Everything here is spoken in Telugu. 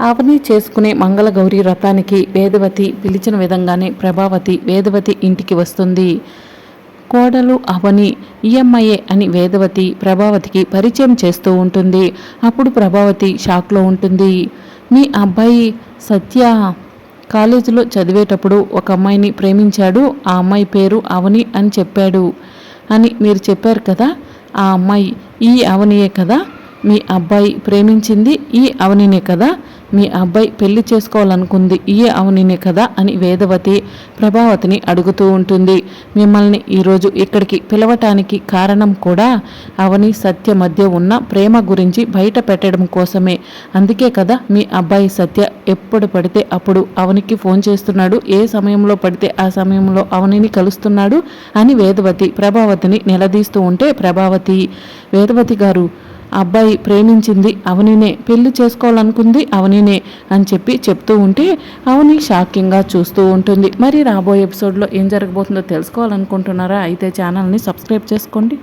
అవని చేసుకునే మంగళగౌరి వ్రతానికి వేదవతి పిలిచిన విధంగానే ప్రభావతి వేదవతి ఇంటికి వస్తుంది. కోడలు అవని ఈఎంఐఏ అని వేదవతి ప్రభావతికి పరిచయం చేస్తూ ఉంటుంది. అప్పుడు ప్రభావతి షాక్లో ఉంటుంది. మీ అబ్బాయి సత్య కాలేజీలో చదివేటప్పుడు ఒక అమ్మాయిని ప్రేమించాడు. ఆ అమ్మాయి పేరు అవని అని చెప్పాడు. అని మీరు చెప్పారు కదా? ఆ అమ్మాయి ఈ అవనియే కదా? మీ అబ్బాయి ప్రేమించింది ఈ అవనినే కదా? మీ అబ్బాయి పెళ్ళి చేసుకోవాలనుకుంది ఈ అవనినే కదా అని వేదవతి ప్రభావతిని అడుగుతూ ఉంటుంది. మిమ్మల్ని ఈరోజు ఇక్కడికి పిలవటానికి కారణం కూడా అవని సత్య మధ్య ఉన్న ప్రేమ గురించి బయట పెట్టడం కోసమే. అందుకే కదా మీ అబ్బాయి సత్య ఎప్పుడు పడితే అప్పుడు అవనికి ఫోన్ చేస్తున్నాడు ఏ సమయంలో పడితే ఆ సమయంలో అవనిని కలుస్తున్నాడు అని వేదవతి ప్రభావతిని నిలదీస్తూ ఉంటే ప్రభావతి వేదవతి గారు అబ్బాయి ప్రేమించింది అవనినే పెళ్ళి చేసుకోవాలనుకుంది అవనినే అని చెప్పి చెప్తూ ఉంటే అవని షాకింగ్గా చూస్తూ ఉంటుంది. మరి రాబోయే ఎపిసోడ్లో ఏం జరగబోతుందో తెలుసుకోవాలనుకుంటున్నారా? అయితే ఛానల్ని సబ్స్క్రైబ్ చేసుకోండి.